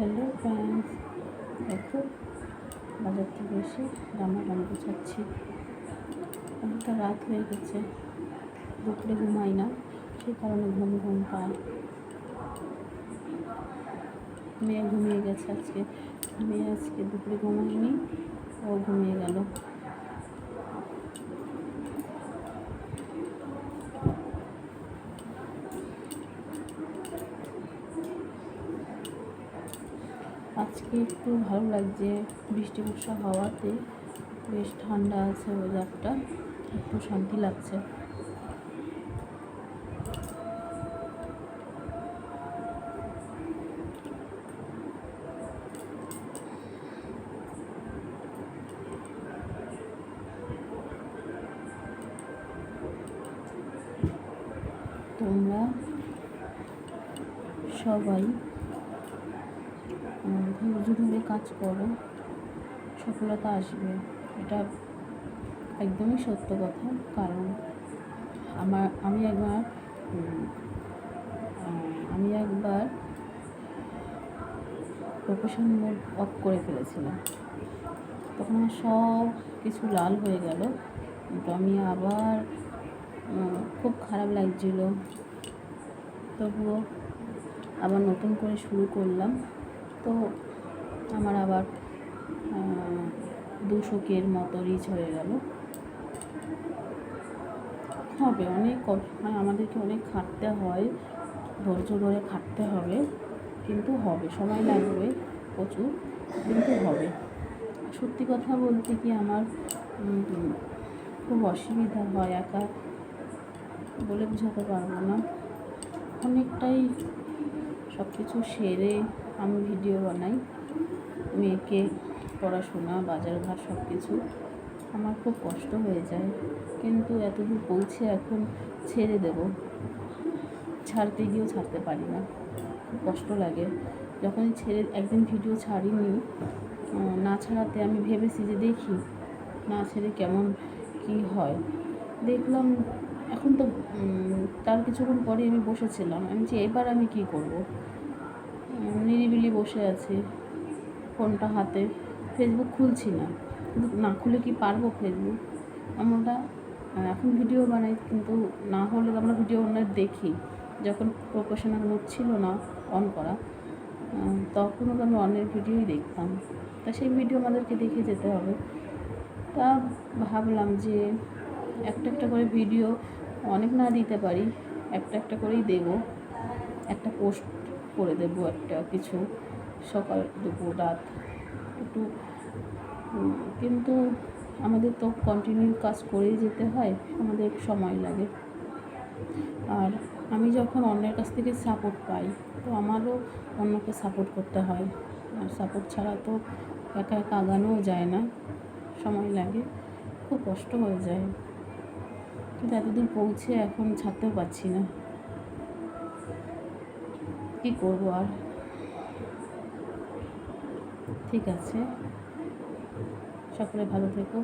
Hello friends, দেখো বাজার থেকে এসে রান্না টামা গোছাচ্ছি। অনেকটা রাত হয়ে গেছে, দুপুরে ঘুমাই না, সেই কারণে ঘুম ঘুম পায়। মেয়ে ঘুমিয়ে গেছে আজকে, মেয়ে আজকে দুপুরে ঘুমায়নি, ও ঘুমিয়ে গেল। আজকে একটু ভালো লাগছে, বৃষ্টি বর্ষা হওয়াতে বেশ ঠান্ডা আছে ওয়েদারটা একটু শান্তি লাগছে। তোমরা সবাই ধৈর্য ধরে কাজ করো, সফলতা আসবে। এটা একদমই সত্য কথা, কারণ আমার, আমি একবার আমি একবার প্রফেশন মোড অফ করে ফেলেছিলাম। তখন আমার সব কিছু লাল হয়ে গেল। কিন্তু আমি আবার খুব খারাপ লাগছিল। তবুও আবার নতুন করে শুরু করলাম। তো আমার আবার দুশো কের মতো রিচ হয়ে গেল। হবে, অনেক মানে আমাদেরকে অনেক খাটতে হয়, ধৈর্য ধরে খাটতে হবে, কিন্তু হবে, সময় লাগবে প্রচুর, কিন্তু হবে। সত্যি কথা বলতে কি আমার খুব অসুবিধা হয়, একা বলে বোঝাতে পারব না। অনেকটাই সব কিছু সেরে আমি ভিডিও বানাই, মেয়েকে পড়াশোনা বাজারঘাট সব কিছু আমার খুব কষ্ট হয়ে যায়, কিন্তু এতদূর পৌঁছে এখন ছেড়ে দেব। ছাড়তে গিয়েও ছাড়তে পারি না, খুব কষ্ট লাগে। যখনই ছেড়ে, একদিন ভিডিও ছাড়িনি না ছাড়াতে আমি ভেবেছি যে দেখি, না ছেড়ে কেমন কি হয়। দেখলাম এখন তো তার কিছুক্ষণ পরে আমি বসেছিলাম, আমি যে এবার আমি কি করব? নিরিবিলি বসে আছি, ফোনটা হাতে। ফেসবুক খুলছি না। কিন্তু না খুলে কি পারব ফেসবুক আমরা এখন ভিডিও বানাই, কিন্তু না হলে আমরা ভিডিও অন্য দেখি। যখন প্রফেশনাল মোড ছিল না অন করা তখনও তো আমি অন্যের ভিডিওই দেখতাম। তা সেই ভিডিও আমাদেরকে দেখে যেতে হবে। তা ভাবলাম যে একটা একটা করে ভিডিও অনেক না দিতে পারি, একটা একটা করেই দেব। একটা পোস্ট করে দেব একটা কিছু। সকাল দুপুর, রাত একটু। কিন্তু আমাদের তো কন্টিনিউ কাজ করেই যেতে হয়, আমাদের সময় লাগে। আর আমি যখন অন্যের কাছ থেকে সাপোর্ট পাই, তো আমারও অন্যকে সাপোর্ট করতে হয়। আর সাপোর্ট ছাড়া তো একা একা আগানোও যায় না, সময় লাগে, খুব কষ্ট হয়ে যায়। কিন্তু এতদূর পৌঁছে এখন ছাড়তেও পারছি না। কী করব আর? ঠিক আছে। সকলে ভালো থেকো।